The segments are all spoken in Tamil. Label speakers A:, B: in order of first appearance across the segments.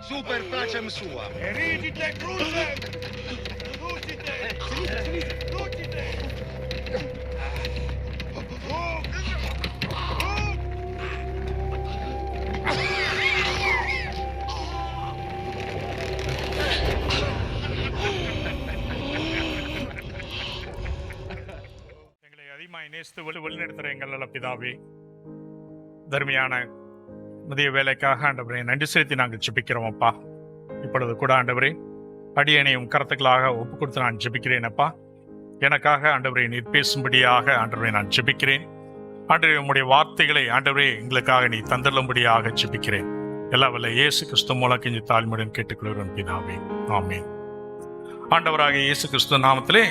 A: Super placem sua.
B: Ridite crucem! Ducite! Ducite!
C: எங்களை அதிகமாக நேசித்து வழி வழிநடத்துகிற எங்கள் நல்ல பிதாவே தர்மியான முதிய வேலைக்காக ஆண்டவரே நன்றி செலுத்தி நாங்கள் ஜெபிக்கிறோம் அப்பா. இப்பொழுது கூட ஆண்டவரே அடியனையும் கருத்துக்களாக ஒப்பு கொடுத்து நான் ஜெபிக்கிறேனப்பா எனக்காக ஆண்டவரை நீர் பேசும்படியாக ஆண்டவரை நான் ஜெபிக்கிறேன். ஆண்டவரே உம்முடைய வார்த்தைகளை ஆண்டவரே எங்களுக்காக நீ தந்தள்ளும்படியாக ஜெபிக்கிறேன். எல்லா வல்ல இயேசு கிறிஸ்து மூலம் கெஞ்சி தாழ்மையுடன் கேட்டுக்கொள்கிறோம் பிதாவே ஆமென். ஆண்டவராக இயேசு கிறிஸ்து நாமத்திலே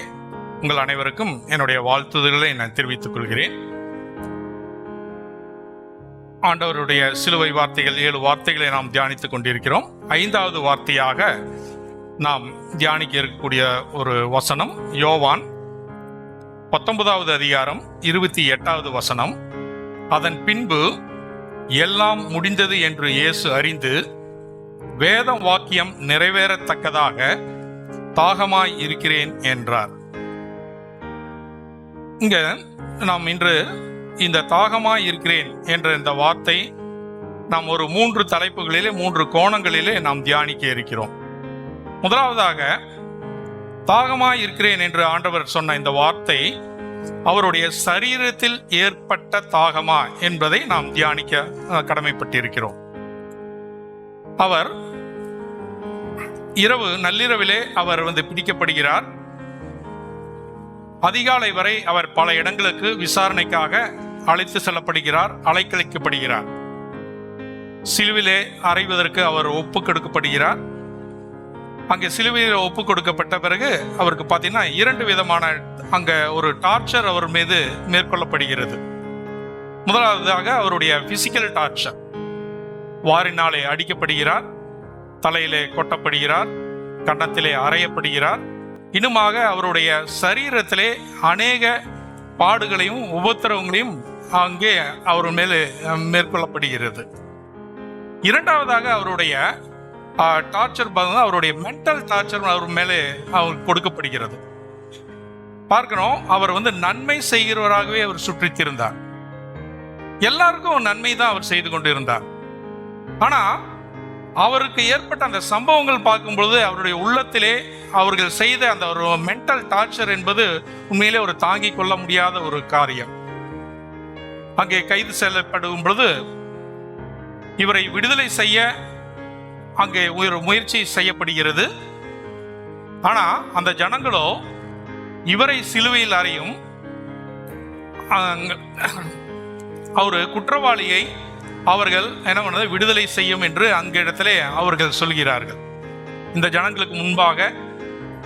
C: உங்கள் அனைவருக்கும் என்னுடைய வாழ்த்துதல்களை நான் தெரிவித்துக் கொள்கிறேன். ஆண்டவருடைய சிலுவை வார்த்தைகள் ஏழு வார்த்தைகளை நாம் தியானித்துக் கொண்டிருக்கிறோம். ஐந்தாவது வார்த்தையாக நாம் தியானிக்க இருக்கக்கூடிய ஒரு வசனம் யோவான் பத்தொன்பதாவது அதிகாரம் இருபத்தி எட்டாவது வசனம். அதன் பின்பு எல்லாம் முடிந்தது என்று இயேசு அறிந்து வேதம் வாக்கியம் நிறைவேறத்தக்கதாக தாகமாய் இருக்கிறேன் என்றார். இங்க நாம் இன்று இந்த தாகமாய் இருக்கிறேன் என்ற இந்த வார்த்தை நாம் ஒரு மூன்று தலைப்புகளிலே மூன்று கோணங்களிலே நாம் தியானிக்க இருக்கிறோம். முதலாவதாக தாகமாய் இருக்கிறேன் என்று ஆண்டவர் சொன்ன இந்த வார்த்தை அவருடைய சரீரத்தில் ஏற்பட்ட தாகமா என்பதை நாம் தியானிக்க கடமைப்பட்டிருக்கிறோம். அவர் இரவு நள்ளிரவிலே அவர் வந்து பிடிக்கப்படுகிறார். அதிகாலை வரை அவர் பல இடங்களுக்கு விசாரணைக்காக அழைத்து செல்லப்படுகிறார் அலைக்கழிக்கப்படுகிறார். சிலுவிலே அறைவதற்கு அவர் ஒப்பு கொடுக்கப்படுகிறார். அங்கே சிலுவையில் ஒப்பு கொடுக்கப்பட்ட பிறகு அவருக்கு பார்த்தீங்கன்னா இரண்டு விதமான அங்கே ஒரு டார்ச்சர் அவர் மீது மேற்கொள்ளப்படுகிறது. முதலாவதாக அவருடைய பிசிக்கல் டார்ச்சர் வாரினாலே அடிக்கப்படுகிறார் தலையிலே கொட்டப்படுகிறார் கன்னத்திலே அறையப்படுகிறார். இன்னுமாக அவருடைய சரீரத்திலே அநேக பாடுகளையும் உபத்திரவங்களையும் அங்கே அவர் மேலே மேற்கொள்ளப்படுகிறது. இரண்டாவதாக அவருடைய டார்ச்சர் பார்த்தா அவருடைய மென்டல் டார்ச்சர் அவர் மேலே அவர் கொடுக்கப்படுகிறது. பார்க்கணும் அவர் வந்து நன்மை செய்கிறவராகவே அவர் சுற்றித்திருந்தார். எல்லாருக்கும் நன்மை தான் அவர் செய்து கொண்டிருந்தார். ஆனால் அவருக்கு ஏற்பட்ட அந்த சம்பவங்கள் பார்க்கும் பொழுது அவருடைய உள்ளத்திலே அவர்கள் செய்த அந்த ஒரு மென்டல் டார்ச்சர் என்பது உண்மையிலே ஒரு தாங்கிக் கொள்ள முடியாத ஒரு காரியம். அங்கே கைது செல்லப்படும் பொழுது இவரை விடுதலை செய்ய அங்கே ஒரு முயற்சி செய்யப்படுகிறது. ஆனால் அந்த ஜனங்களோ இவரை சிலுவையில் அறையும் அவர் குற்றவாளியை அவர்கள் என்ன பண்ணது? விடுதலை செய்யும் என்று அங்கிடத்திலே அவர்கள் சொல்கிறார்கள். இந்த ஜனங்களுக்கு முன்பாக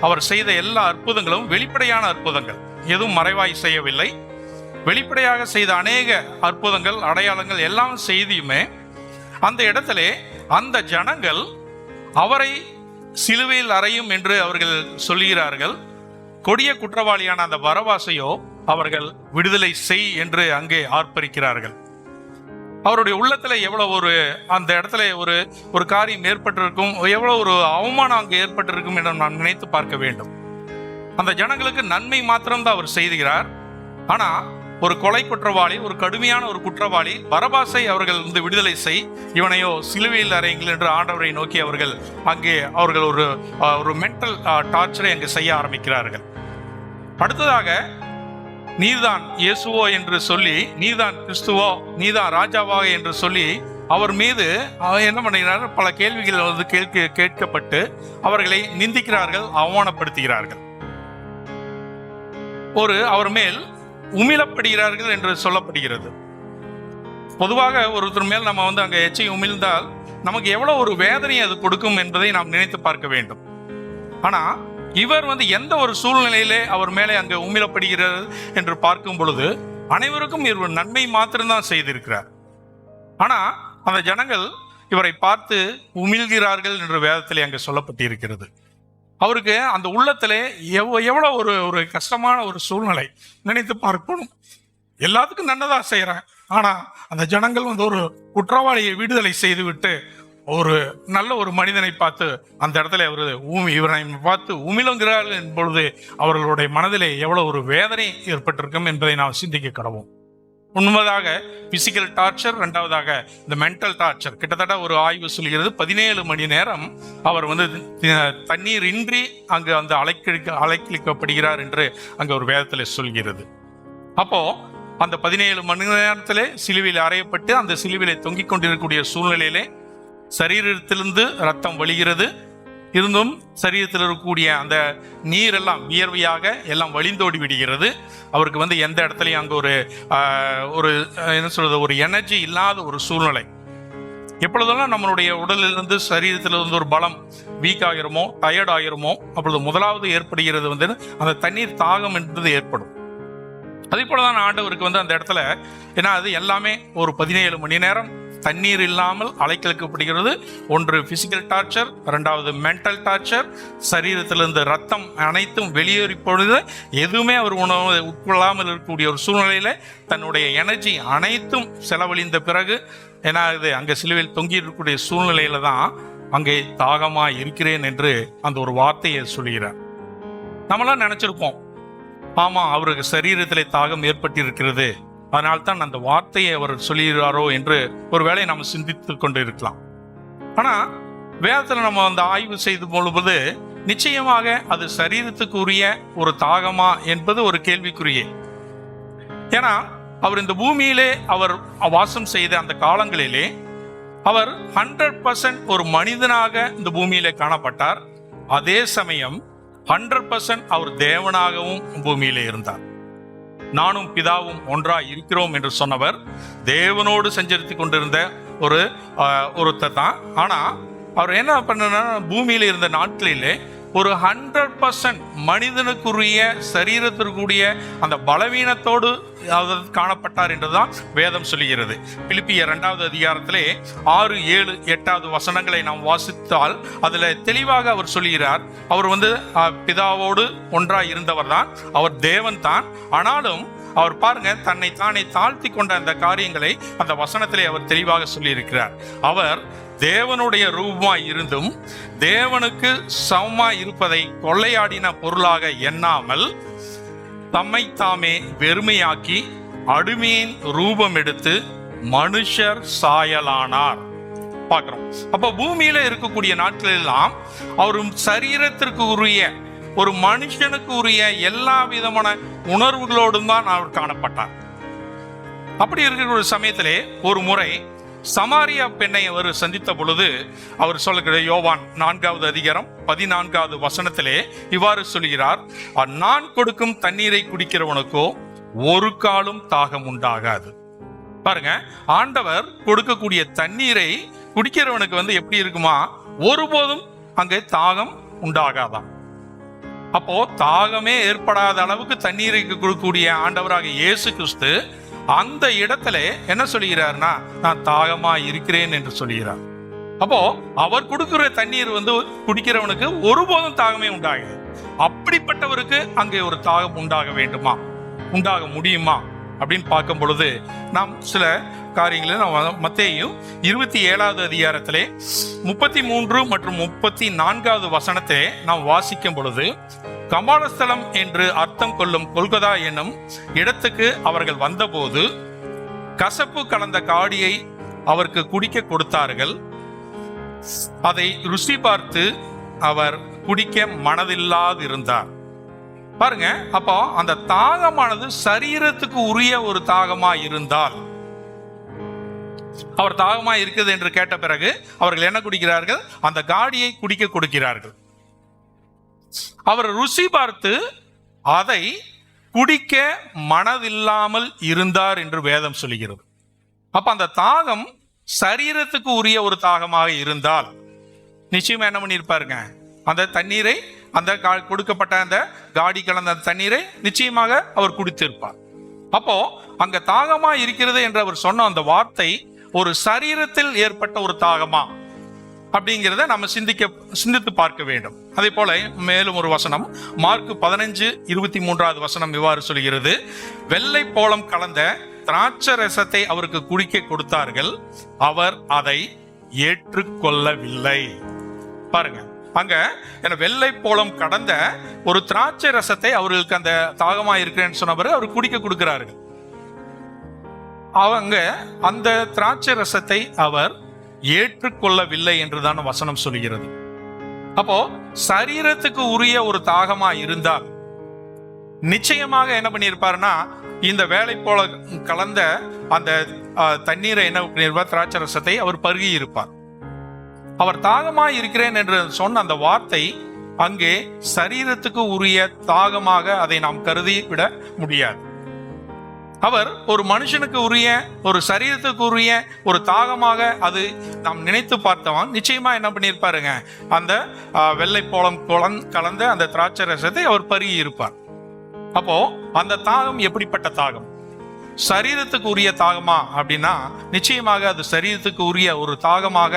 C: அவர் செய்த எல்லா அற்புதங்களும் வெளிப்படையான அற்புதங்கள். எதுவும் மறைவாய் செய்யவில்லை. வெளிப்படையாக செய்த அநேக அற்புதங்கள் அடையாளங்கள் எல்லாம் செய்தியுமே அந்த இடத்துல அந்த ஜனங்கள் அவரை சிலுவையில் அறையும் என்று அவர்கள் சொல்கிறார்கள் கொடிய குற்றவாளியான அந்த வரவாசையோ அவர்கள் விடுதலை செய் என்று அங்கே ஆர்ப்பரிக்கிறார்கள். அவருடைய உள்ளத்துல எவ்வளவு ஒரு அந்த இடத்துல ஒரு ஒரு காரியம் ஏற்பட்டிருக்கும் எவ்வளோ ஒரு அவமானம் அங்கே ஏற்பட்டிருக்கும் என்று நாம் நினைத்து பார்க்க வேண்டும். அந்த ஜனங்களுக்கு நன்மை மாத்திரம்தான் அவர் செய்துகிறார். ஆனால் ஒரு கொலை குற்றவாளி ஒரு கடுமையான ஒரு குற்றவாளி பரபாசை அவர்கள் வந்து விடுதலை செய் இவனையோ சிலுவையில் அறையுங்கள் என்று ஆண்டவரை நோக்கி அவர்கள் அங்கே அவர்கள் ஒரு ஒரு மென்டல் டார்ச்சரை அங்கு செய்ய ஆரம்பிக்கிறார்கள். அடுத்ததாக நீதான் இயேசுவோ என்று சொல்லி நீர்தான் கிறிஸ்துவோ நீதான் ராஜாவா என்று சொல்லி அவர் மீது அவர் என்ன பண்ணுகிறார்? பல கேள்விகள் வந்து கேட்க கேட்கப்பட்டு அவர்களை நிந்திக்கிறார்கள் அவமானப்படுத்துகிறார்கள். ஒரு அவர் மேல் உமிழப்படுகிறார்கள் என்று சொல்லப்படுகிறது. பொதுவாக ஒருத்தர் மேல் நம்ம வந்து அங்கே எச்சை உமிழ்ந்தால் நமக்கு எவ்வளோ ஒரு வேதனை அது கொடுக்கும் என்பதை நாம் நினைத்து பார்க்க வேண்டும். ஆனால் இவர் வந்து எந்த ஒரு சூழ்நிலையிலே அவர் மேலே அங்கே உமிழப்படுகிறது என்று பார்க்கும் பொழுது அனைவருக்கும் இவர் நன்மை மாத்திரம்தான் செய்திருக்கிறார். ஆனால் அந்த ஜனங்கள் இவரை பார்த்து உமிழ்கிறார்கள் என்று வேதத்தில் அங்கே சொல்லப்பட்டிருக்கிறது. அவருக்கு அந்த உள்ளத்தில் எவ்வ எவ்வளோ ஒரு ஒரு கஷ்டமான ஒரு சூழ்நிலை நினைத்து பார்க்கணும் எல்லாத்துக்கும் நல்லதாக செய்கிறேன் ஆனால் அந்த ஜனங்கள் வந்து ஒரு குற்றவாளியை விடுதலை செய்துவிட்டு ஒரு நல்ல ஒரு மனிதனை பார்த்து அந்த இடத்துல அவர் ஊமி இவரை பார்த்து உமிழங்கிறார்கள் என்பொழுது அவர்களுடைய மனதிலே எவ்வளோ ஒரு வேதனை ஏற்பட்டிருக்கும் என்பதை நாம் சிந்திக்க கடவோம். உண்மதாக பிசிக்கல் டார்ச்சர் ரெண்டாவதாக இந்த மென்டல் டார்ச்சர் கிட்டத்தட்ட ஒரு ஆய்வு சொல்கிறது பதினேழு மணி நேரம் அவர் வந்து தண்ணீர் இன்றி அங்கு அந்த அலைக்கழிக்க அலைக்கழிக்கப்படுகிறார் என்று அங்கே ஒரு வேதத்தில் சொல்கிறது. அப்போ அந்த பதினேழு மணி நேரத்திலே சிலுவையில் அறையப்பட்டு அந்த சிலுவையிலே தொங்கிக் கொண்டிருக்கக்கூடிய சூழ்நிலையிலே சரீரத்திலிருந்து ரத்தம் வழிகிறது. இருந்தும் சரீரத்தில் இருக்கக்கூடிய அந்த நீர் எல்லாம் வியர்வையாக எல்லாம் வழிந்தோடி விடுகிறது. அவருக்கு வந்து எந்த இடத்துலையும் அங்கே ஒரு ஒரு என்ன சொல்றது ஒரு எனர்ஜி இல்லாத ஒரு சூழ்நிலை. எப்பொழுதெல்லாம் நம்மளுடைய உடலிலிருந்து சரீரத்திலிருந்து ஒரு பலம் வீக் ஆகிருமோ டயர்ட் ஆகிருமோ அப்பொழுது முதலாவது ஏற்படுகிறது வந்து அந்த தண்ணீர் தாகம் என்பது ஏற்படும். அதே போலதான் ஆண்டவருக்கு வந்து அந்த இடத்துல ஏன்னா அது எல்லாமே ஒரு பதினேழு மணி நேரம் தண்ணீர் இல்லாமல் அலைக்கழிக்கப்படுகிறது. ஒன்று பிசிக்கல் டார்ச்சர் ரெண்டாவது மென்டல் டார்ச்சர் சரீரத்திலிருந்து ரத்தம் அனைத்தும் வெளியேறி பொழுது எதுவுமே அவர் உணவு உட்கொள்ளாமல் இருக்கக்கூடிய ஒரு சூழ்நிலையில் தன்னுடைய எனர்ஜி அனைத்தும் செலவழிந்த பிறகு ஏன்னா இது அங்கே சிலுவையில் தொங்கி இருக்கக்கூடிய சூழ்நிலையில தான் அங்கே தாகமாக இருக்கிறேன் என்று அந்த ஒரு வார்த்தையை சொல்கிறார் நம்மளாம் நினச்சிருப்போம் ஆமாம் அவருக்கு சரீரத்தில் தாகம் ஏற்பட்டிருக்கிறது. அதனால் தான் அந்த வார்த்தையை அவர் சொல்லுகிறாரோ என்று ஒருவேளை நம்ம சிந்தித்து கொண்டு இருக்கலாம் ஆனா வேதத்தில் நம்ம அந்த ஆய்வு செய்து பொழுது நிச்சயமாக அது சரீரத்துக்கு உரிய ஒரு தாகமா என்பது ஒரு கேள்விக்குரியே ஏன்னா அவர் இந்த பூமியிலே அவர் வாசம் செய்த அந்த காலங்களிலே அவர் ஹண்ட்ரட் பர்சன்ட் ஒரு மனிதனாக இந்த பூமியிலே காணப்பட்டார். அதே சமயம் ஹண்ட்ரட் பர்சன்ட் அவர் தேவனாகவும் பூமியிலே இருந்தார். நானும் பிதாவும் ஒன்றாய் இருக்கிறோம் என்று சொன்னவர் தேவனோடு சஞ்சரித்து கொண்டிருந்த ஒரு ஒருத்தர் தான். ஆனால் அவர் என்ன பண்ணனா பூமியில் இருந்த நாட்களிலே ஒரு ஹண்ட்ரட் பர்சன்ட் மனிதனுக்குரிய சரீரத்திற்குரிய அந்த பலவீனத்தோடு அவர் காணப்பட்டார் என்றுதான் வேதம் சொல்லுகிறது. பிலிப்பிய இரண்டாவது அதிகாரத்திலே ஆறு ஏழு எட்டாவது வசனங்களை நாம் வாசித்தால் அதில் தெளிவாக அவர் சொல்லுகிறார். அவர் வந்து பிதாவோடு ஒன்றாக இருந்தவர் தான் அவர் தேவன் தான். ஆனாலும் அவர் பாருங்க தன்னை தானே தாழ்த்தி கொண்ட அந்த காரியங்களை அந்த வசனத்திலே அவர் தெளிவாக சொல்லியிருக்கிறார். அவர் தேவனுடைய ரூபமாய் இருந்தும் தேவனுக்கு சமமாய் இருப்பதை கொள்ளையாடின பொருளாக எண்ணாமல் தம்மை தாமே வெறுமையாக்கி அடிமையின் ரூபம் எடுத்து மனுஷர் சாயலானார். பார்க்கிறோம். அப்ப பூமியில இருக்கக்கூடிய நாட்கள் எல்லாம் சரீரத்திற்கு உரிய ஒரு மனுஷனுக்கு உரிய எல்லா விதமான உணர்வுகளோடும் தான் அவர் காணப்பட்டார். அப்படி இருக்கிற ஒரு சமயத்திலே ஒரு முறை சமாரியா பெண்ணை அவர் சந்தித்த பொழுது அவர் சொல்லுகிற யோவான் நான்காவது அதிகாரம் பதினான்காவது வசனத்திலே இவ்வாறு சொல்கிறார் நான் கொடுக்கும் தண்ணீரை குடிக்கிறவனுக்கோ ஒரு காலும் தாகம் உண்டாகாது. பாருங்க ஆண்டவர் கொடுக்கக்கூடிய தண்ணீரை குடிக்கிறவனுக்கு வந்து எப்படி இருக்குமா? ஒருபோதும் அங்கே தாகம் உண்டாகாதான் அப்போ தாகமே ஏற்படாத அளவுக்கு தண்ணீரை கொடுக்கக்கூடிய ஆண்டவராக இயேசு கிறிஸ்து அந்த இடத்துல என்ன சொல்லுகிறார்னா நான் தாகமா இருக்கிறேன் என்று சொல்லுகிறார் அப்போ அவர் கொடுக்கிற தண்ணீர் வந்து குடிக்கிறவனுக்கு ஒருபோதும் தாகமே உண்டாகுது அப்படிப்பட்டவருக்கு அங்கே ஒரு தாகம் உண்டாக வேண்டுமா? உண்டாக முடியுமா? அப்படின்னு பார்க்கும் பொழுது நாம் சில காரியங்களை நாம் மத்தேயும் இருபத்தி ஏழாவது அதிகாரத்திலே முப்பத்தி மூன்று மற்றும் முப்பத்தி நான்காவது வசனத்தை நாம் வாசிக்கும் பொழுது கமாலஸ்தலம் என்று அர்த்தம் கொள்ளும் கொல்கதா என்னும் இடத்துக்கு அவர்கள் வந்தபோது கசப்பு கலந்த காடியை அவருக்கு குடிக்க கொடுத்தார்கள். அதை ருசி பார்த்து அவர் குடிக்க மனதில்லாதிருந்தார். பாருங்க அப்போ அந்த தாகமானது சரீரத்துக்கு உரிய ஒரு தாகமா இருந்தால் அவர் தாகமா இருக்குது என்று கேட்ட பிறகு அவர்கள் என்ன குடிக்கிறார்கள்? அந்த காடியை குடிக்க கொடுக்கிறார்கள். அவர் ருசி பார்த்து அதை குடிக்க மனதில்லாமல் இருந்தார் என்று வேதம் சொல்கிறது அப்ப அந்த தாகம் சரீரத்துக்கு உரிய ஒரு தாகமாக இருந்தால் நிச்சயமா என்ன பண்ணியிருப்பாருங்க? அந்த தண்ணீரை அந்த கொடுக்கப்பட்ட அந்த காடி கலந்த தண்ணீரை நிச்சயமாக அவர் குடித்திருப்பார். அப்போ அங்க தாகமா இருக்கிறது என்று அவர் சொன்ன அந்த வார்த்தை ஒரு சரீரத்தில் ஏற்பட்ட ஒரு தாகமா? அப்படிங்கிறத நம்ம சிந்திக்க சிந்தித்து பார்க்க வேண்டும். அதே போல மேலும் ஒரு வசனம். மார்க் பதினஞ்சு இருபத்தி மூன்றாவது வசனம் இவ்வாறு சொல்கிறது. வெள்ளை போலம் கலந்த திராட்சை ரசத்தை அவருக்கு குடிக்க கொடுத்தார்கள். அவர் அதை ஏற்றுக்கொள்ளவில்லை. பாருங்க. அங்க என வெள்ளை போலம் கடந்த ஒரு திராட்சை ரசத்தை அவர்களுக்கு அந்த தாகமா இருக்கிறேன்னு சொன்ன அவர் குடிக்க கொடுக்கிறார்கள். அவங்க அந்த திராட்சை ரசத்தை அவர் ஏற்றுக்கொள்ளவில்லை என்றுதான் வசனம் சொல்கிறது அப்போ சரீரத்துக்கு உரிய ஒரு தாகமா இருந்தால் நிச்சயமாக என்ன பண்ணியிருப்பாருன்னா இந்த வேலை போல கலந்த அந்த தண்ணீரை என்ன பண்ணியிருப்பார்? திராட்சை ரசத்தை அவர் பருகி இருப்பார் அவர் தாகமா இருக்கிறேன் என்று சொன்ன அந்த வார்த்தை அங்கே சரீரத்துக்கு உரிய தாகமாக அதை நாம் கருதி விட முடியாது. அவர் ஒரு மனுஷனுக்கு உரிய ஒரு சரீரத்துக்கு உரிய ஒரு தாகமாக அது நாம் நினைத்து பார்த்தவன். நிச்சயமா என்ன பண்ணியிருப்பாருங்க? அந்த வெள்ளை போலம் குளம் கலந்த அந்த திராட்சை ரசத்தை அவர் பருகி இருப்பார். அப்போ அந்த தாகம் எப்படிப்பட்ட தாகம்? சரீரத்துக்கு உரிய தாகமா அப்படின்னா நிச்சயமாக அது சரீரத்துக்கு உரிய ஒரு தாகமாக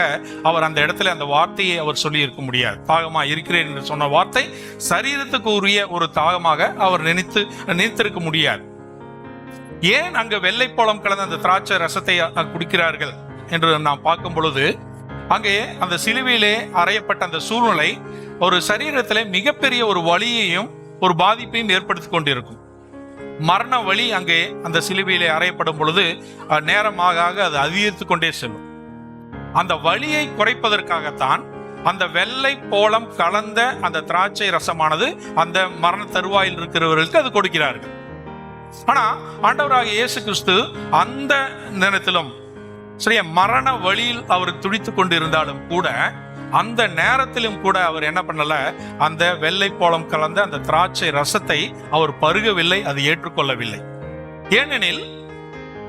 C: அவர் அந்த இடத்துல அந்த வார்த்தையை அவர் சொல்லி இருக்க முடியாது. தாகமா இருக்கிறேன் என்று சொன்ன வார்த்தை சரீரத்துக்கு உரிய ஒரு தாகமாக அவர் நினைத்து நினைத்திருக்க முடியாது. ஏன் அங்க வெள்ளைப்பழம் கலந்த அந்த திராட்சை ரசத்தை குடிக்கிறார்கள் என்று நாம் பார்க்கும் பொழுது அங்கே அந்த சிலுவையிலே அறையப்பட்ட அந்த சூழ்நிலை ஒரு சரீரத்தில் மிகப்பெரிய ஒரு வலியையும் ஒரு பாதிப்பையும் ஏற்படுத்தி கொண்டிருக்கும். மரண வலி அங்கே அந்த சிலுவையிலே அறையப்படும் பொழுது நேரமாக ஆக அது அதிகரித்து கொண்டே செல்லும். அந்த வழியை குறைப்பதற்காகத்தான் அந்த வெள்ளை போலம் கலந்த அந்த திராட்சை ரசமானது அந்த மரண தருவாயில் இருக்கிறவர்களுக்கு அது கொடுக்கிறார்கள். ஆனா ஆண்டவராக இயேசு கிறிஸ்து அந்த நேரத்திலும் சரியா மரண வழியில் அவர் துடித்துக் கொண்டிருந்தாலும் கூட அந்த நேரத்திலும் கூட அவர் என்ன பண்ணல அந்த வெள்ளை போலம் கலந்த அந்த திராட்சை ரசத்தை அவர் பருகவில்லை அது ஏற்றுக்கொள்ளவில்லை. ஏனெனில்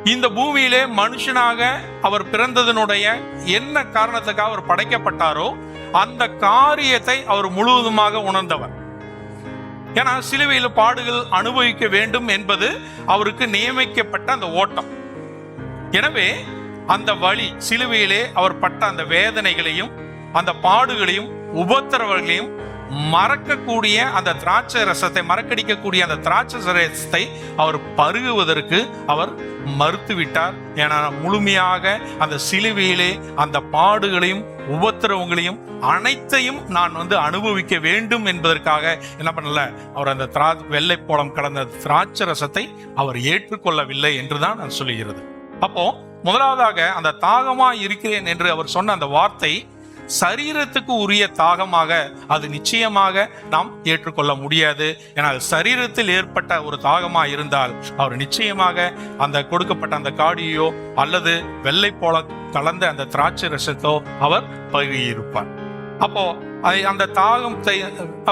C: இந்த பூமியிலே மனுஷனாக அவர் பிறந்ததனுடைய என்ன காரணத்துக்காக அவர் படைக்கப்பட்டாரோ அந்த காரியத்தை அவர் முழுவதுமாக உணர்ந்தவர். ஏன்னா சிலுவையில் பாடுகள் அனுபவிக்க வேண்டும் என்பது அவருக்கு நியமிக்கப்பட்ட அந்த ஓட்டம். எனவே அந்த வழி சிலுவையிலே அவர் பட்ட அந்த வேதனைகளையும் அந்த பாடுகளையும் உபத்திரவர்களையும் மறக்கக்கூடிய அந்த திராட்சை ரசத்தை மறக்கடிக்கக்கூடிய அந்த திராட்சை ரசத்தை அவர் பருகுவதற்கு அவர் மறுத்துவிட்டார். ஏன்னா முழுமையாக அந்த சிலுவையிலே அந்த பாடுகளையும் உபத்திரவங்களையும் அனைத்தையும் நான் வந்து அனுபவிக்க வேண்டும் என்பதற்காக என்ன பண்ணல அவர் அந்த திரா வெள்ளை கடந்த திராட்சை ரசத்தை அவர் ஏற்றுக்கொள்ளவில்லை என்றுதான் நான் சொல்லுகிறது. அப்போ முதலாவதாக அந்த தாகமா இருக்கிறேன் என்று அவர் சொன்ன அந்த வார்த்தை சரீரத்துக்கு உரிய தாகமாக அது நிச்சயமாக நாம் ஏற்றுக்கொள்ள முடியாது. ஏன்னா அது சரீரத்தில் ஏற்பட்ட ஒரு தாகமா இருந்தால் அவர் நிச்சயமாக அந்த கொடுக்கப்பட்ட அந்த காடியோ அல்லது வெள்ளை போல கலந்த அந்த திராட்சை ரசத்தோ அவர் பகிர்ப்பார் அப்போ அதை அந்த தாகம்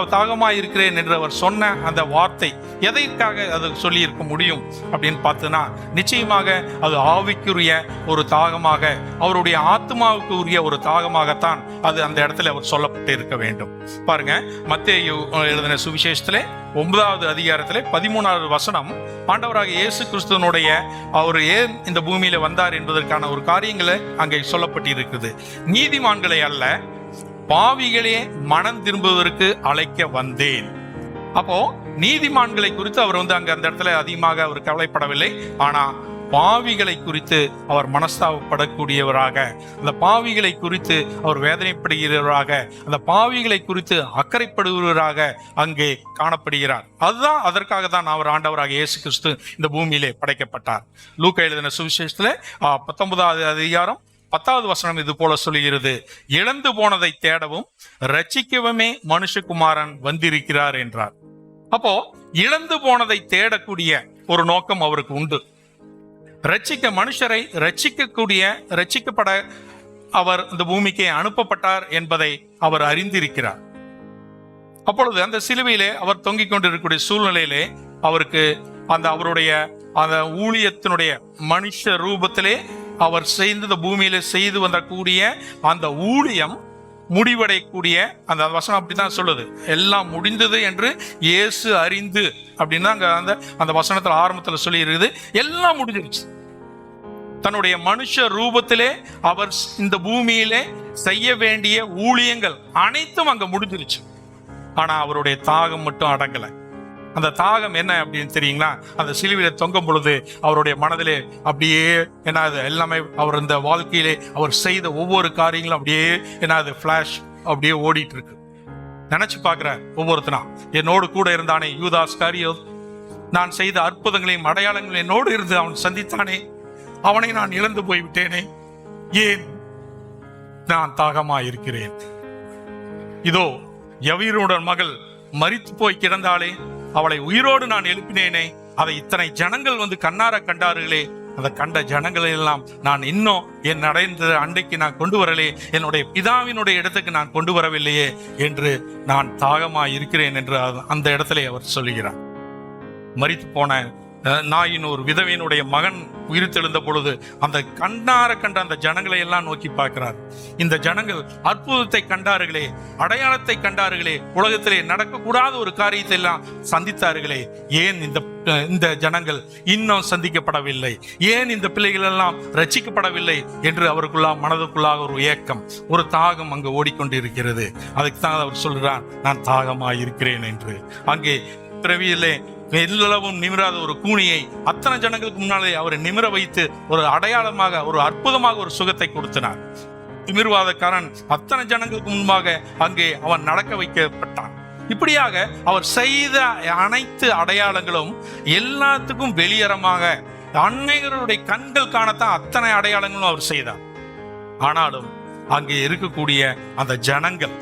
C: தாகமாக இருக்கிறேன் என்று அவர் சொன்ன அந்த வார்த்தை எதற்காக அது சொல்லியிருக்க முடியும் அப்படின்னு பார்த்தோன்னா நிச்சயமாக அது ஆவிக்குரிய ஒரு தாகமாக அவருடைய ஆத்மாவுக்கு உரிய ஒரு தாகமாகத்தான் அது அந்த இடத்துல அவர் சொல்லப்பட்டு இருக்க வேண்டும். பாருங்க மத்திய எழுதின சுவிசேஷத்திலே ஒன்பதாவது அதிகாரத்திலே பதிமூணாவது வசனம் ஆண்டவராக இயேசு கிறிஸ்துவனுடைய அவர் ஏன் இந்த பூமியில வந்தார் என்பதற்கான ஒரு காரியங்களை அங்கே சொல்லப்பட்டிருக்குது. நீதிமான்களை அல்ல பாவிகளே மனம் திரும்புவதற்கு அழைக்க வந்தேன். அப்போ நீதிமான்களை குறித்து அவர் வந்து அங்க அந்த இடத்துல அதிகமாக அவர் கவலைப்படவில்லை. ஆனா பாவிகளை குறித்து அவர் மனஸ்தாபப்படக்கூடியவராக அந்த பாவிகளை குறித்து அவர் வேதனைப்படுகிறவராக அந்த பாவிகளை குறித்து அக்கறைப்படுகிறவராக அங்கே காணப்படுகிறார். அதுதான் அதற்காக தான் அவர் ஆண்டவராக இயேசு கிறிஸ்து இந்த பூமியிலே படைக்கப்பட்டார். லூக்க எழுதின சுவிசேஷத்துல பத்தொன்பதாவது அதிகாரம் பத்தாவது வசனம் இது போல சொல்லுகிறது. இழந்து போனதை தேடவும் ரட்சிக்கவுமே மனுஷகுமாரன் வந்திருக்கிறார் என்றார். அப்போ இழந்து போனதை தேடக்கூடிய ஒரு நோக்கம் அவருக்கு உண்டு. ரட்சிக்க மனுஷரை ரட்சிக்கக்கூடிய ரட்சிக்கப்பட அவர் இந்த பூமிக்கு அனுப்பப்பட்டார் என்பதை அவர் அறிந்திருக்கிறார். அப்பொழுது அந்த சிலுவையிலே அவர் தொங்கிக் கொண்டிருக்கக்கூடிய சூழ்நிலையிலே அவருக்கு அந்த அவருடைய அந்த ஊழியத்தினுடைய மனுஷ ரூபத்திலே அவர் செய்து இந்த பூமியில செய்து வந்தக்கூடிய அந்த ஊழியம் முடிவடையக்கூடிய அந்த வசனம் அப்படிதான் சொல்லுது. எல்லாம் முடிந்தது என்று இயேசு அறிந்து அப்படின்னு அங்கே அந்த அந்த வசனத்துல ஆரம்பத்துல சொல்லி இருக்குது எல்லாம் முடிஞ்சிருச்சு. தன்னுடைய மனுஷ ரூபத்திலே அவர் இந்த பூமியிலே செய்ய வேண்டிய ஊழியங்கள் அனைத்தும் அங்க முடிஞ்சிருச்சு. ஆனா அவருடைய தாகம் மட்டும் அடங்கலை. அந்த தாகம் என்ன அப்படின்னு தெரியுங்களா? அந்த சிலுவையில தொங்கும் பொழுது அவருடைய மனதிலே அப்படியே என்னது எல்லாமே அவர் இந்த வாழ்க்கையிலே அவர் செய்த ஒவ்வொரு காரியங்களும் அப்படியே என்னது அது அப்படியே ஓடிட்டு இருக்கு நினைச்சு பார்க்குற ஒவ்வொருத்தனா. என்னோடு கூட இருந்தானே யூதாஸ் காரியோ நான் செய்த அற்புதங்களையும் அடையாளங்களையும் என்னோடு இருந்து அவன் சந்தித்தானே. அவனை நான் இழந்து போய்விட்டேனே. ஏன் நான் தாகமா இருக்கிறேன் இதோ யவீருடன் மகள் மறித்து போய் கிடந்தாலே அவளை உயிரோடு நான் எழுப்பினேனே. அதை இத்தனை ஜனங்கள் வந்து கண்ணார கண்டார்களே. அதை கண்ட ஜனங்களை எல்லாம் நான் இன்னும் என் அடைந்த அண்டைக்கு நான் கொண்டு வரலே. என்னுடைய பிதாவினுடைய இடத்துக்கு நான் கொண்டு வரவில்லையே என்று நான் தாகமாக இருக்கிறேன் என்று அந்த இடத்துல அவர் சொல்லுகிறார். மறித்து போன நாயின் ஒரு விதவையினுடைய மகன் உயிர்த்தெழுந்த பொழுது அந்த கண்ணார கண்ட அந்த ஜனங்களை எல்லாம் நோக்கி பார்க்கிறார். இந்த ஜனங்கள் அற்புதத்தை கண்டார்களே அடையாளத்தை கண்டார்களே உலகத்திலே நடக்கக்கூடாத ஒரு காரியத்தை எல்லாம் சந்தித்தார்களே. ஏன் இந்த இந்த ஜனங்கள் இன்னும் சந்திக்கப்படவில்லை? ஏன் இந்த பிள்ளைகள் எல்லாம் ரட்சிக்கப்படவில்லை என்று அவருக்குள்ளாக மனதுக்குள்ளாக ஒரு ஏக்கம் ஒரு தாகம் அங்கு ஓடிக்கொண்டிருக்கிறது. அதுக்கு தான் அவர் சொல்கிறார் நான் தாகமாக இருக்கிறேன் என்று. அங்கே பிறவியிலே எல்லளவும் நிமிராத ஒரு கூணியை அத்தனை ஜனங்களுக்கு முன்னாலே அவரை நிமிர வைத்து ஒரு அடையாளமாக ஒரு அற்புதமாக ஒரு சுகத்தை கொடுத்தனார். திமிர்வாதக்காரன் அத்தனை ஜனங்களுக்கு முன்பாக அங்கே அவன் நடக்க வைக்கப்பட்டான். இப்படியாக அவர் செய்த அனைத்து அடையாளங்களும் எல்லாத்துக்கும் வெளியரமாக அன்னையருடைய கண்கள் காணத்தான் அத்தனை அடையாளங்களும் அவர் செய்தார். ஆனாலும் அங்கே இருக்கக்கூடிய அந்த ஜனங்கள்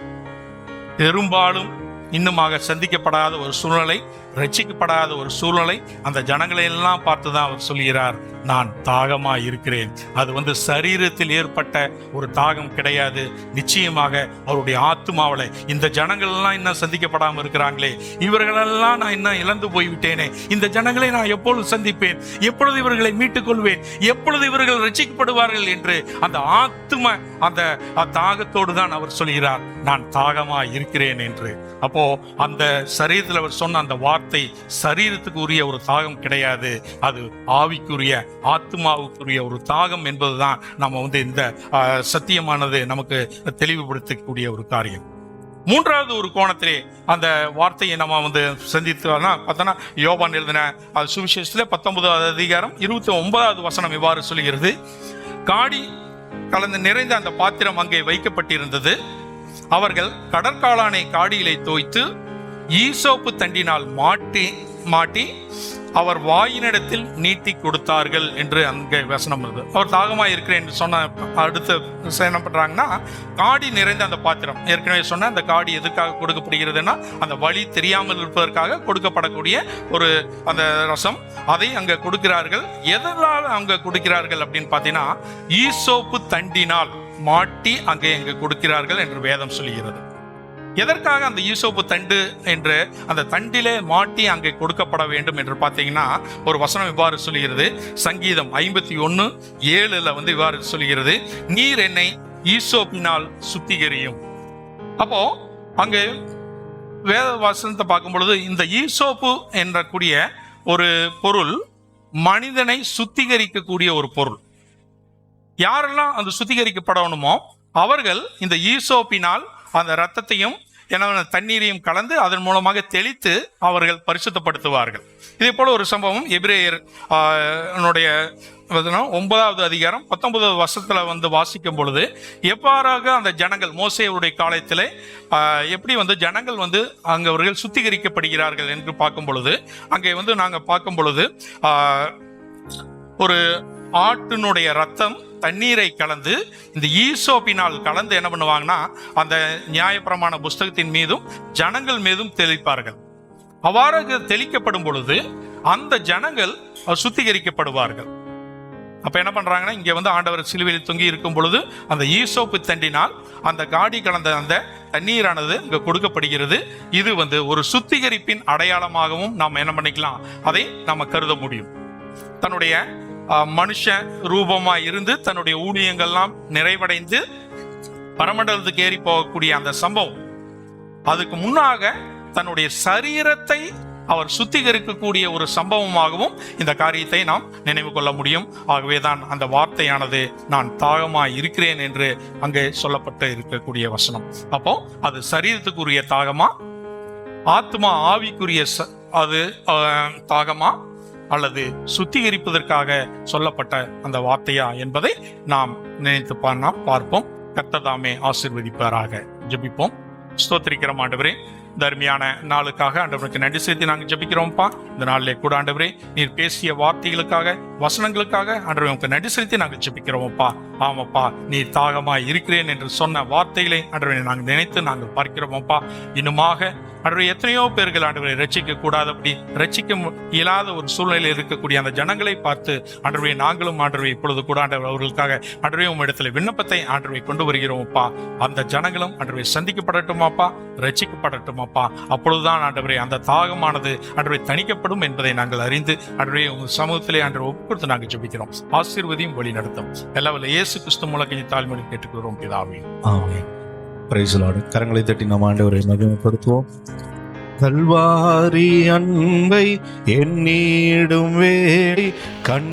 C: பெரும்பாலும் இன்னுமாக சந்திக்கப்படாத ஒரு சூழ்நிலை ரட்சிக்கப்படாத ஒரு சூழ்நிலை அந்த ஜனங்களை எல்லாம் பார்த்து தான் அவர் சொல்கிறார் நான் தாகமா இருக்கிறேன் அது வந்து சரீரத்தில் ஏற்பட்ட ஒரு தாகம் கிடையாது. நிச்சயமாக அவருடைய ஆத்மாவில் இந்த ஜனங்கள் எல்லாம் இன்னும் சந்திக்கப்படாமல் இருக்கிறாங்களே. இவர்களெல்லாம் நான் இன்னும் இழந்து போய்விட்டேனே. இந்த ஜனங்களை நான் எப்பொழுது சந்திப்பேன்? எப்பொழுது இவர்களை மீட்டுக் கொள்வேன் எப்பொழுது இவர்கள் ரட்சிக்கப்படுவார்கள் என்று அந்த ஆத்ம அந்த தாகத்தோடு தான் அவர் சொல்கிறார் நான் தாகமா இருக்கிறேன் என்று. அப்போ அந்த சரீரத்தில் அவர் சொன்ன அந்த வார்த்தை சரீரத்துக்கு உரிய ஒரு தாகம் கிடையாது. அது ஆவிக்குரிய ஆத்மாவுக்குரிய ஒரு தாகம் என்பதுதான் நம்ம வந்து இந்த சத்தியமானது நமக்கு தெளிவுபடுத்தக்கூடிய ஒரு காரியம். மூன்றாவது ஒரு கோணத்திலே அந்த வார்த்தையை நம்ம வந்து சந்தித்தோம்னா பார்த்தோன்னா யோபான் எழுதின அது சுவிசேஷத்தில் பத்தொன்பதாவது அதிகாரம் இருபத்தி ஒன்பதாவது வசனம் இவ்வாறு சொல்கிறது. காடி கலந்து நிறைந்த அந்த பாத்திரம் அங்கே வைக்கப்பட்டிருந்தது. அவர்கள் கடற்காளானை காடியிலே தோய்த்து ஈசோப்பு தண்டினால் மாட்டி மாட்டி அவர் வாயினிடத்தில் நீட்டி கொடுத்தார்கள் என்று அங்கே வசனம் வருது அவர் தாகமா இருக்கிறேன் என்று சொன்ன அடுத்த என்ன பண்றாங்கன்னா காடி நிறைந்த அந்த பாத்திரம். ஏற்கனவே சொன்ன அந்த காடி எதுக்காக கொடுக்கப்படுகிறதுன்னா அந்த வழி தெரியாமல் இருப்பதற்காக கொடுக்கப்படக்கூடிய ஒரு அந்த ரசம். அதை அங்க கொடுக்கிறார்கள். எதனால் அங்க கொடுக்கிறார்கள் அப்படின்னு பார்த்தீங்கன்னா ஈசோப்பு தண்டினால் மாட்டி அங்கே அங்க கொடுக்கிறார்கள் என்று வேதம் சொல்கிறது எதற்காக அந்த ஈசோப்பு தண்டு என்று அந்த தண்டிலே மாட்டி அங்கே கொடுக்கப்பட வேண்டும் என்று பார்த்தீங்கன்னா ஒரு வசனம் இவ்வாறு சொல்கிறது சங்கீதம் ஐம்பத்தி ஒன்று ஏழுல வந்து இவ்வாறு சொல்கிறது நீர் என்னை ஈசோப்பினால் சுத்திகரியும். அப்போ அங்கே வேத வசனத்தை பார்க்கும் பொழுது இந்த ஈசோப்பு என்ற கூடிய ஒரு பொருள் மனிதனை சுத்திகரிக்கக்கூடிய ஒரு பொருள். யாரெல்லாம் அந்த சுத்திகரிக்கப்படணுமோ அவர்கள் இந்த ஈசோப்பினால் அந்த ரத்தத்தையும் என்ன தண்ணீரையும் கலந்து அதன் மூலமாக தெளித்து அவர்கள் பரிசுத்தப்படுத்துவார்கள். இதே போல ஒரு சம்பவம் எபிரேயர் ஆஹ், ஒன்பதாவது அதிகாரம் பத்தொன்பதாவது வருஷத்தில் வந்து வாசிக்கும் பொழுது எவ்வாறாக அந்த ஜனங்கள் மோசேயுடைய காலத்திலே எப்படி வந்து ஜனங்கள் வந்து அங்க அவர்கள் சுத்திகரிக்கப்படுகிறார்கள் என்று பார்க்கும் பொழுது அங்கே வந்து நாங்கள் பார்க்கும் பொழுது ஒரு ஆட்டினுடைய ரத்தம் தண்ணீரை கலந்து இந்த ஈசோப்பினால் கலந்து என்ன பண்ணுவாங்கன்னா அந்த நியாயப்பிரமாண புஸ்தகத்தின் மீதும் ஜனங்கள் மீதும் தெளிப்பார்கள். அவ்வாறு தெளிக்கப்படும் பொழுது அந்த ஜனங்கள் சுத்திகரிக்கப்படுவார்கள். அப்ப என்ன பண்றாங்கன்னா இங்க வந்து ஆண்டவர் சிலுவையில் தொங்கி இருக்கும் பொழுது அந்த ஈசோப்பு தண்டினால் அந்த காடி கலந்த அந்த தண்ணீரானது இங்க கொடுக்கப்படுகிறது. இது வந்து ஒரு சுத்திகரிப்பின் அடையாளமாகவும் நாம் என்ன பண்ணிக்கலாம் அதை நம்ம கருத முடியும். தன்னுடைய மனுஷன் மனுஷ ரூபமா இருந்து தன்னுடைய ஊழியங்கள்லாம் நிறைவடைந்து பரமண்டலத்துக்கு ஏறி போகக்கூடிய அந்த சம்பவம். அதுக்கு முன்னாக தன்னுடைய சரீரத்தை அவர் சுத்திகரிக்கக்கூடிய ஒரு சம்பவமாகவும் இந்த காரியத்தை நாம் நினைவு கொள்ள முடியும். ஆகவே தான் அந்த வார்த்தையானது நான் தாகமாக இருக்கிறேன் என்று அங்கே சொல்லப்பட்டு இருக்கக்கூடிய வசனம். அப்போ அது சரீரத்துக்குரிய தாகமா? ஆத்மா ஆவிக்குரிய ச- அது தாகமா? அல்லது சுத்திகரிப்பதற்காக சொல்லப்பட்ட அந்த வார்த்தையா என்பதை நாம் நினைத்து பா- நாம் பார்ப்போம். கத்ததாமே ஆசிர்வதிப்பாராக. ஜெபிப்போம். ஸ்தோத்திரிக்கிறோம் ஆண்டவரே. தர்மியான நாளுக்காக ஆண்டவருக்கு நன்றி செலுத்தி நாங்கள் ஜெபிக்கிறோம்ப்பா. இந்த நாளிலே கூட ஆண்டவரே நீர் பேசிய வார்த்தைகளுக்காக வசனங்களுக்காக ஆண்டவரை உங்களுக்கு நன்றி செலுத்தி நாங்கள் ஜபிக்கிறோம்ப்பா. ஆமாப்பா நீ தாகமாக இருக்கிறேன் என்று சொன்ன வார்த்தைகளை ஆண்டவரை நாங்கள் நினைத்து நாங்கள் பார்க்கிறோமப்பா. இன்னுமாக ஆண்டவரே எத்தனையோ பேர்கள் ஆண்டவரை ரட்சிக்க கூடாதபடி ரட்சிக்க இயலாத ஒரு சூழ்நிலையில் இருக்கக்கூடிய அந்த ஜனங்களை பார்த்து ஆண்டவரை நாங்களும் ஆண்டவரை இப்பொழுது கூட ஆண்டவர் அவர்களுக்காக ஆண்டவரே உம் இடத்துல விண்ணப்பத்தை ஆண்டவரை கொண்டு வருகிறோம்ப்பா. அந்த ஜனங்களும் ஆண்டவரை சந்திக்கப்படட்டுமாப்பா ரட்சிக்கப்படட்டுமாப்பா அப்பொழுதுதான் ஆண்டவரை அந்த தாகமானது ஆண்டவரை தணிக்கப்படும் என்பதை நாங்கள் அறிந்து ஆண்டவரே உங்கள் சமூகத்திலே ஆண்டவர் ஒப்புக்கொடுத்து நாங்கள் ஜபிக்கிறோம். ஆசீர்வதியும் வழி நடத்தும் எல்லாவில் இயேசு கிறிஸ்து மூலக்கின் தாழ்மொழி கேட்டுக்கிறோம் பிதாவே.
D: ஆமே பிரைசலாடு கரங்களை தட்டி நாம் ஆண்டவரை மகிமைப்படுத்துவோம். கல்வாரி அன்பை என்னிடும் வேடி கண்